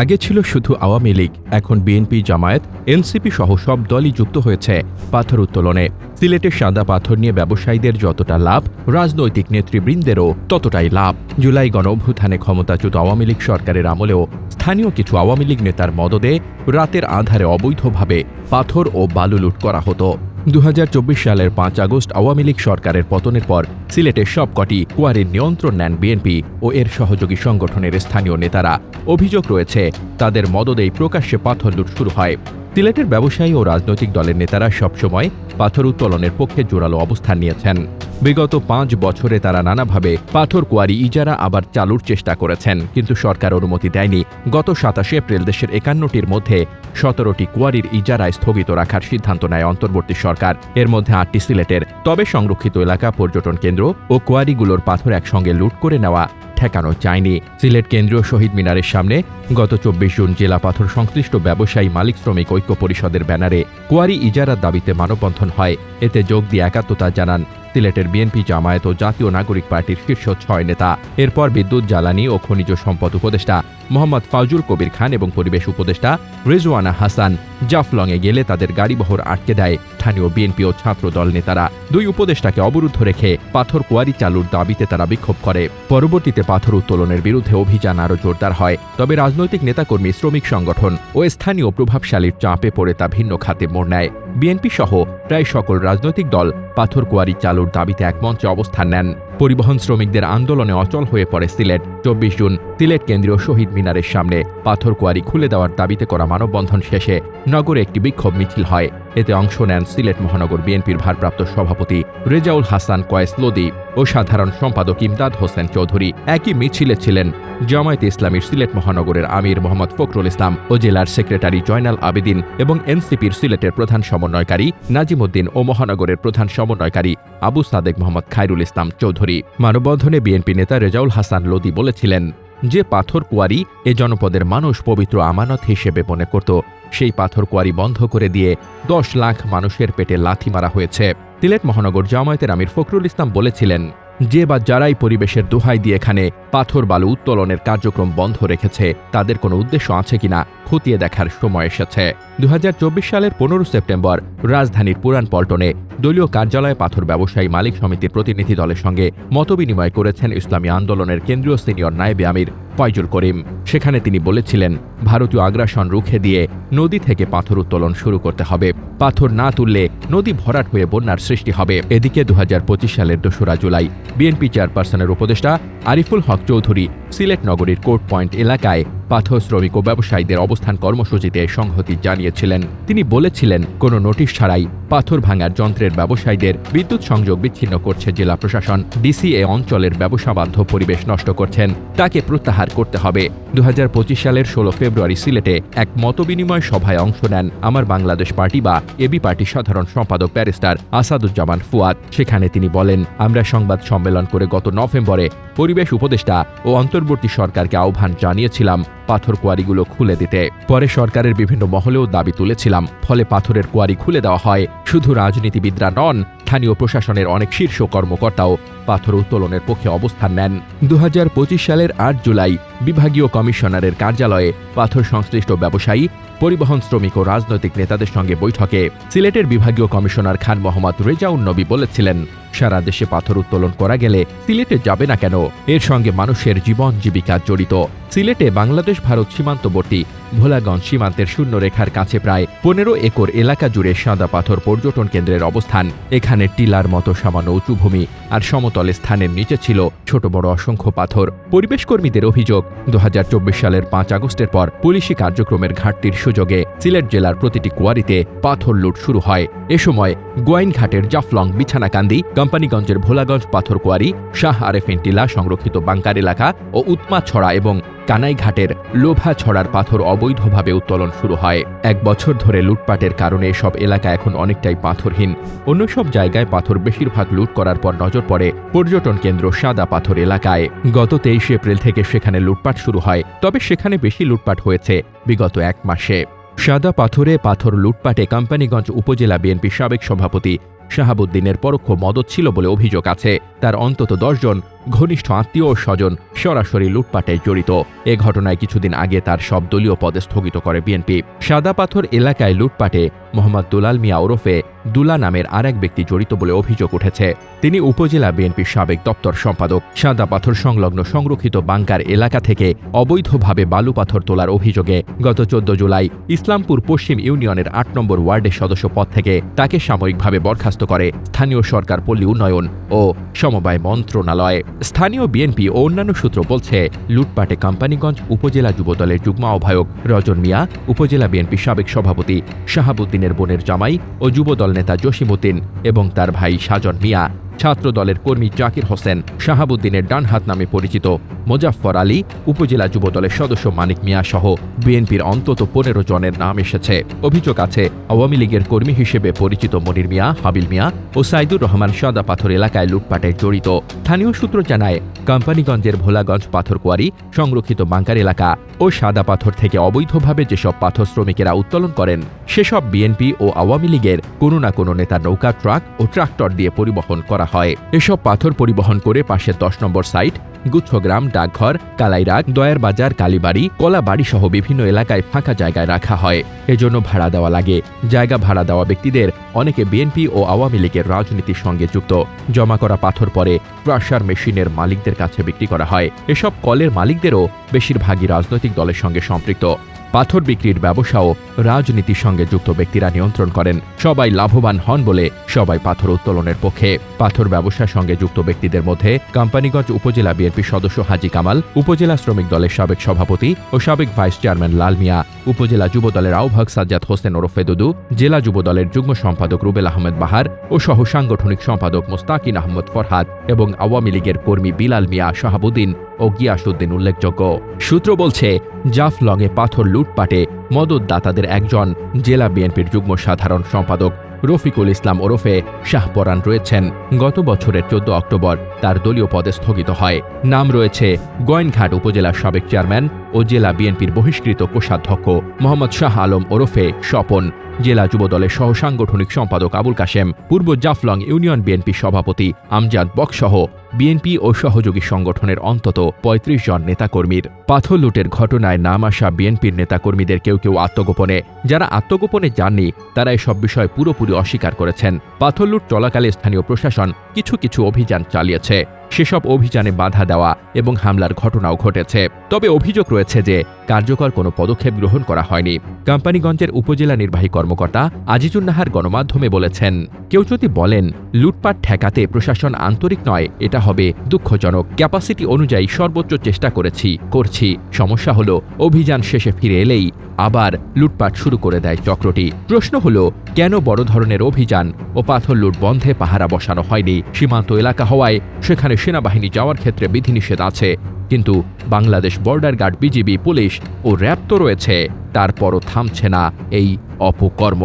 আগে ছিল শুধু আওয়ামী লীগ, এখন বিএনপি, জামায়াত, এনসিপি সহ সব দলই যুক্ত হয়েছে পাথর উত্তোলনে। সিলেটের সাদা পাথর নিয়ে ব্যবসায়ীদের যতটা লাভ, রাজনৈতিক নেতৃবৃন্দেরও ততটাই লাভ। জুলাই গণঅভ্যুত্থানে ক্ষমতাচ্যুত আওয়ামী লীগ সরকারের আমলেও স্থানীয় কিছু আওয়ামী লীগ নেতার মদদে রাতের আধারে অবৈধভাবে পাথর ও বালু লুট করা হতো। দু হাজার চব্বিশ সালের পাঁচ আগস্ট আওয়ামী লীগ সরকারের পতনের পর সিলেটের সবকটি কোয়ারির নিয়ন্ত্রণ নেন বিএনপি ও এর সহযোগী সংগঠনের স্থানীয় নেতারা। অভিযোগ রয়েছে, তাদের মদদেই প্রকাশ্যে পাথর লুট শুরু হয়। সিলেটের ব্যবসায়ী ও রাজনৈতিক দলের নেতারা সবসময় পাথর উত্তোলনের পক্ষে জোরালো অবস্থান নিয়েছেন। বিগত পাঁচ বছরে তারা নানাভাবে পাথর কোয়ারি ইজারা আবার চালুর চেষ্টা করেছেন, কিন্তু সরকার অনুমতি দেয়নি। গত সাতাশে এপ্রিল দেশের একান্নটির মধ্যে সতেরোটি কোয়ারির ইজারা স্থগিত রাখার সিদ্ধান্ত নেয় অন্তর্বর্তী সরকার। এর মধ্যে আটটি সিলেটের তবে সংরক্ষিত এলাকা, পর্যটন কেন্দ্র ও কোয়ারিগুলোর পাথর একসঙ্গে লুট করে নেওয়া ঠেকানো যায়নি। সিলেট কেন্দ্রীয় শহীদ মিনারের সামনে গত চব্বিশ জুন জেলা পাথর সংশ্লিষ্ট ব্যবসায়ী মালিক শ্রমিক ঐক্য পরিষদের ব্যানারে কোয়ারি ইজারার দাবিতে মানববন্ধন হয়। এতে যোগ দিয়ে একাত্মতা জানান সিলেটের বিএনপি জামায়াত ও জাতীয় নাগরিক পার্টির শীর্ষ ছয় নেতা। এরপর বিদ্যুৎ, জ্বালানি ও খনিজ সম্পদ উপদেষ্টা মোহাম্মদ ফাউজুল কবির খান এবং পরিবেশ উপদেষ্টা রেজওয়ানা হাসান। জাফলংয়ে গেলে তাদের গাড়িবহর আটকে দেয়। স্থানীয় বিএনপি ও ছাত্র দল নেতারা দুই উপদেষ্টাকে অবরুদ্ধ রেখে পাথর কোয়ারি চালুর দাবিতে তারা বিক্ষোভ করে। পরবর্তীতে পাথর উত্তোলনের বিরুদ্ধে অভিযান আরও জোরদার হয়। তবে রাজনৈতিক নেতাকর্মী, শ্রমিক সংগঠন ও স্থানীয় প্রভাবশালীর চাপে পড়ে তা ভিন্ন খাতে মোড় নেয়। বিএনপি সহ প্রায় সকল রাজনৈতিক দল পাথর কোয়ারি চালুর দাবিতে এক মঞ্চে অবস্থান নেন। পরিবহন শ্রমিকদের আন্দোলনে অচল হয়ে পড়ে সিলেট। চব্বিশ জুন সিলেট কেন্দ্রীয় শহীদ মিনারের সামনে পাথর কোয়ারি খুলে দেওয়ার দাবিতে করা মানববন্ধন শেষে নগরে একটি বিক্ষোভ মিছিল হয়। এতে অংশ নেন সিলেট মহানগর বিএনপির ভারপ্রাপ্ত সভাপতি রেজাউল হাসান কয়েস লোদি ও সাধারণ সম্পাদক ইমদাদ হোসেন চৌধুরী। একই মিছিলে ছিলেন জামায়াতে ইসলামীর সিলেট মহানগরের আমির মোহাম্মদ ফখরুল ইসলাম ও জেলার সেক্রেটারি জয়নাল আবেদিন এবং এনসিপির সিলেটের প্রধান সমন্বয়কারী নাজিমুদ্দিন ও মহানগরের প্রধান সমন্বয়কারী আবু সাদেক মোহাম্মদ খায়রুল ইসলাম চৌধুরী। মানববন্ধনে বিএনপি নেতা রেজাউল হাসান লোদি বলেছিলেন যে পাথর কোয়ারি এ জনপদের মানুষ পবিত্র আমানত হিসেবে মনে করত, সেই পাথর কোয়ারি বন্ধ করে দিয়ে দশ লাখ মানুষের পেটে লাথি মারা হয়েছে। সিলেট মহানগর জামায়াতের আমির ফখরুল ইসলাম বলেছিলেন, যে বা যারাই পরিবেশের দোহাই দিয়ে এখানে পাথর বালু উত্তোলনের কার্যক্রম বন্ধ রেখেছে, তাদের কোনো উদ্দেশ্য আছে কিনা খতিয়ে দেখার সময় এসেছে। দু হাজার চব্বিশ সালের পনেরো সেপ্টেম্বর রাজধানীর পুরান পল্টনে দলীয় কার্যালয়ে পাথর ব্যবসায়ী মালিক সমিতির প্রতিনিধি দলের সঙ্গে মতবিনিময় করেছেন ইসলামী আন্দোলনের কেন্দ্রীয় সিনিয়র নায়েবে আমির। ফয়জুল করিম। সেখানে তিনি বলেছিলেন, ভারতীয় আগ্রাসন রুখে দিয়ে নদী থেকে পাথর উত্তোলন শুরু করতে হবে। পাথর না তুললে নদী ভরাট হয়ে বন্যার সৃষ্টি হবে। এদিকে দু হাজার পঁচিশ সালের দোসরা জুলাই, বিএনপি চেয়ারপারসনের উপদেষ্টা আরিফুল হক চৌধুরী সিলেট নগরীর কোর্ট পয়েন্ট এলাকায় পাথর শ্রমিক ও ব্যবসায়ীদের অবস্থান কর্মসূচিতে সংহতি জানিয়েছিলেন। তিনি বলেছিলেন, কোনো নোটিশ ছাড়াই পাথর ভাঙার যন্ত্রের ব্যবসায়ীদের বিদ্যুৎ সংযোগ বিচ্ছিন্ন করছে জেলা প্রশাসন। ডিসি এ অঞ্চলের ব্যবসা পরিবেশ নষ্ট করছেন। তাকে প্রত্যাহার করতে হবে। দু হাজার পঁচিশ সালের ষোলো ফেব্রুয়ারি সিলেটে এক মতবিনিময় সভায় অংশ নেন আমার বাংলাদেশ পার্টি বা এবি পার্টি সাধারণ সম্পাদক ব্যারিস্টার আসাদুজ্জামান ফুয়াদ। সেখানে তিনি বলেন, আমরা সংবাদ সম্মেলন করে গত নভেম্বরে পরিবেশ উপদেষ্টা ও অন্তর্বর্তী সরকারকে আহ্বান জানিয়েছিলাম পাথর কোয়ারিগুলো খুলে দিতে। পরে সরকারের বিভিন্ন মহলেও দাবি তুলেছিলাম, ফলে পাথরের কোয়ারি খুলে দেওয়া হয়। শুধু রাজনীতিবিদরা নন স্থানীয় প্রশাসনের অনেক শীর্ষ কর্মকর্তাও পাথর উত্তোলনের পক্ষে অবস্থান নেন। দু হাজার পঁচিশ সালের আট জুলাই বিভাগীয় কমিশনারের কার্যালয়ে পাথর সংশ্লিষ্ট ব্যবসায়ী, পরিবহন শ্রমিক ও রাজনৈতিক নেতাদের সঙ্গে বৈঠকে সিলেটের বিভাগীয় কমিশনার খান মোহাম্মদ রেজাউন নবী বলেছিলেন, সারা দেশে পাথর উত্তোলন করা গেলে সিলেটে যাবে না কেন? এর সঙ্গে মানুষের জীবন জীবিকা জড়িত। সিলেটে বাংলাদেশ ভারত সীমান্তবর্তী ভোলাগঞ্জ সীমান্তের শূন্য রেখার কাছে প্রায় পনেরো একর এলাকা জুড়ে সাদা পাথর পর্যটন কেন্দ্রের অবস্থান। এখানে টিলার মতো সামান্য উঁচু ভূমি আর সমতলে স্থানের নিচে ছিল ছোট বড় অসংখ্য পাথর। পরিবেশ কর্মীদের অভিযোগ দু হাজার চব্বিশ সালের পাঁচ আগস্টের পর পুলিশি কার্যক্রমের ঘাটতির সুযোগে সিলেট জেলার প্রতিটি কুয়ারিতে পাথর লুট শুরু হয়। এ সময় গোয়াইনঘাটের জাফলং বিছানাকান্দি, কোম্পানিগঞ্জের ভোলাগঞ্জ পাথর কোয়ারি, শাহ আরেফিন টিলা সংরক্ষিত বাংকার এলাকা ও উৎমাছড়া এবং কানাইঘাটের লোভা ছড়ার পাথর অবৈধভাবে উত্তোলন শুরু হয়। এক বছর ধরে লুটপাটের কারণে সব এলাকা এখন অনেকটাই পাথরহীন। অন্য সব জায়গায় পাথর বেশিরভাগ লুট করার পর নজর পড়ে পর্যটন কেন্দ্র সাদা পাথর এলাকায়। গত তেইশে এপ্রিল থেকে সেখানে লুটপাট শুরু হয়, তবে সেখানে বেশি লুটপাট হয়েছে বিগত এক মাসে। সাদা পাথরে পাথর লুটপাটে কোম্পানিগঞ্জ উপজেলা বিএনপি সাবেক সভাপতি শাহাবুদ্দিনের পরোক্ষ মদত ছিল বলে অভিযোগ আছে। তার অন্তত দশজন ঘনিষ্ঠ আত্মীয় ও স্বজন সরাসরি লুটপাটে জড়িত। এ ঘটনায় কিছুদিন আগে তার সব দলীয় পদে স্থগিত করে বিএনপি। সাদা পাথর এলাকায় লুটপাটে মোহাম্মদ দুলাল মিয়া ওরফে দুলা নামের আরেক ব্যক্তি জড়িত বলে অভিযোগ উঠেছে। তিনি উপজেলা বিএনপির সাবেক দপ্তর সম্পাদক। সাদা পাথর সংলগ্ন সংরক্ষিত বাংকার এলাকা থেকে অবৈধভাবে বালু পাথর তোলার অভিযোগে গত চোদ্দ জুলাই ইসলামপুর পশ্চিম ইউনিয়নের আট নম্বর ওয়ার্ডের সদস্য পদ থেকে তাকে সাময়িকভাবে বরখাস্ত করে স্থানীয় সরকার পল্লী উন্নয়ন ও সমবায় মন্ত্রণালয়। স্থানীয় বিএনপি ও অন্যান্য সূত্র বলছে, লুটপাটে কোম্পানিগঞ্জ উপজেলা যুবদলের যুগ্ম আহ্বায়ক রজন মিয়া, উপজেলা বিএনপি সাবেক সভাপতি শাহাবুদ্দিনের বোনের জামাই ও যুবদল নেতা জসিমুদ্দিন এবং তার ভাই সাজন মিয়া। ছাত্র দলের কর্মী জাকির হোসেন শাহাবুদ্দিনের ডানহাত নামে পরিচিত। মোজাফফর আলী উপজেলা যুবদলের সদস্য মানিক মিয়া সহ বিএনপির অন্তত পনেরো জনের নাম এসেছে। অভিযোগ আছে, আওয়ামী লীগের কর্মী হিসেবে পরিচিত মনির মিয়া, হাবিল মিয়া ও সাইদুর রহমান সাদা পাথর এলাকায় লুটপাটে জড়িত। স্থানীয় সূত্র জানায়, কোম্পানিগঞ্জের ভোলাগঞ্জ পাথর কোয়ারি সংরক্ষিত বাংকার এলাকা ও সাদা পাথর থেকে অবৈধভাবে যেসব পাথর শ্রমিকেরা উত্তোলন করেন, সেসব বিএনপি ও আওয়ামী লীগের কোনো না কোনো নেতা নৌকা, ট্রাক ও ট্রাক্টর দিয়ে পরিবহন করা হয়। এসব পাথর পরিবহন করে পাশের দশ নম্বর সাইট গুচ্ছগ্রাম ডাকঘর, কালাইরাগ, দয়ার বাজার, কালীবাড়ি কলাবাড়ি সহ বিভিন্ন এলাকায় ফাঁকা জায়গায় রাখা হয়। এজন্য ভাড়া দেওয়া লাগে। জায়গা ভাড়া দেওয়া ব্যক্তিদের অনেকে বিএনপি ও আওয়ামী লীগের রাজনীতির সঙ্গে যুক্ত। জমা করা পাথর পরে ক্রাশার মেশিনের মালিকদের কাছে বিক্রি করা হয়। এসব কলের মালিকদেরও বেশিরভাগই রাজনৈতিক দলের সঙ্গে সম্পৃক্ত। পাথর বিক্রির ব্যবসাও রাজনীতির সঙ্গে যুক্ত ব্যক্তিরা নিয়ন্ত্রণ করেন। সবাই লাভবান হন বলে সবাই পাথর উত্তোলনের পক্ষে। পাথর ব্যবসার সঙ্গে যুক্ত ব্যক্তিদের মধ্যে কোম্পানিগঞ্জ উপজেলা বিএনপির সদস্য হাজি কামাল, উপজেলা শ্রমিক দলের সাবেক সভাপতি ও সাবেক ভাইস চেয়ারম্যান লাল মিয়া, উপজেলা যুব দলের আহ্বায়ক সাজ্জাদ হোসেন ওরফে দুদু, জেলা যুব দলের যুগ্ম সম্পাদক রুবেল আহমেদ বাহার ও সহ সাংগঠনিক সম্পাদক মোস্তাকিন আহমদ ফরহাদ এবং আওয়ামী লীগের কর্মী বিলাল মিয়া শাহাবুদ্দিন ও গিয়াসুদ্দিন উল্লেখযোগ্য। সূত্র বলছে, জাফলংয়ে পাথর লুটপাটে মদতদাতাদের একজন জেলা বিএনপির যুগ্ম সাধারণ সম্পাদক রফিকুল ইসলাম ওরফে শাহপরান রয়েছেন। গত বছরের চোদ্দ অক্টোবর তার দলীয় পদে স্থগিত হয়। নাম রয়েছে গোয়েনঘাট উপজেলার সাবেক চেয়ারম্যান ও জেলা বিএনপির বহিষ্কৃত কোষাধ্যক্ষ মোহাম্মদ শাহ আলম ওরফে স্বপন। জেলা যুবদলের সহ সাংগঠনিক সম্পাদক আবুল কাশেম, পূর্ব জাফলং ইউনিয়ন বিএনপি সভাপতি আমজাদ বকসহ বিএনপি ও সহযোগী সংগঠনের অন্তত ৩৫ জন নেতাকর্মীর। পাথর লুটের ঘটনায় নাম আসা বিএনপির নেতাকর্মীদের কেউ কেউ আত্মগোপনে। যারা আত্মগোপনে যাননি, তারা এসব বিষয় পুরোপুরি অস্বীকার করেছেন। পাথর লুট চলাকালে স্থানীয় প্রশাসন কিছু কিছু অভিযান চালিয়েছে। সেসব অভিযানে বাধা দেওয়া এবং হামলার ঘটনাও ঘটেছে। তবে অভিযোগ রয়েছে যে, কার্যকর কোনো পদক্ষেপ গ্রহণ করা হয়নি। কোম্পানিগঞ্জের উপজেলা নির্বাহী কর্মকর্তা আজিজুন নাহার গণমাধ্যমে বলেছেন, কেউ যদি বলেন, লুটপাট ঠেকাতে প্রশাসন আন্তরিক নয়, এটা হবে দুঃখজনক। ক্যাপাসিটি অনুযায়ী সর্বোচ্চ চেষ্টা করেছি, করছি। সমস্যা হলো, অভিযান শেষে ফিরে এলেই আবার লুটপাট শুরু করে দেয় চক্রটি। প্রশ্ন হলো, কেন বড় ধরনের অভিযান ও পাথর লুট বন্ধে পাহারা বসানো হয়নি? সীমান্ত এলাকা হওয়ায় সেখানে সেনাবাহিনী যাওয়ার ক্ষেত্রে বিধিনিষেধ আছে, কিন্তু Bangladesh border guard, BGB, police ও র্যাব তো রয়েছে। তারপরও থামছে না এই অপকর্ম।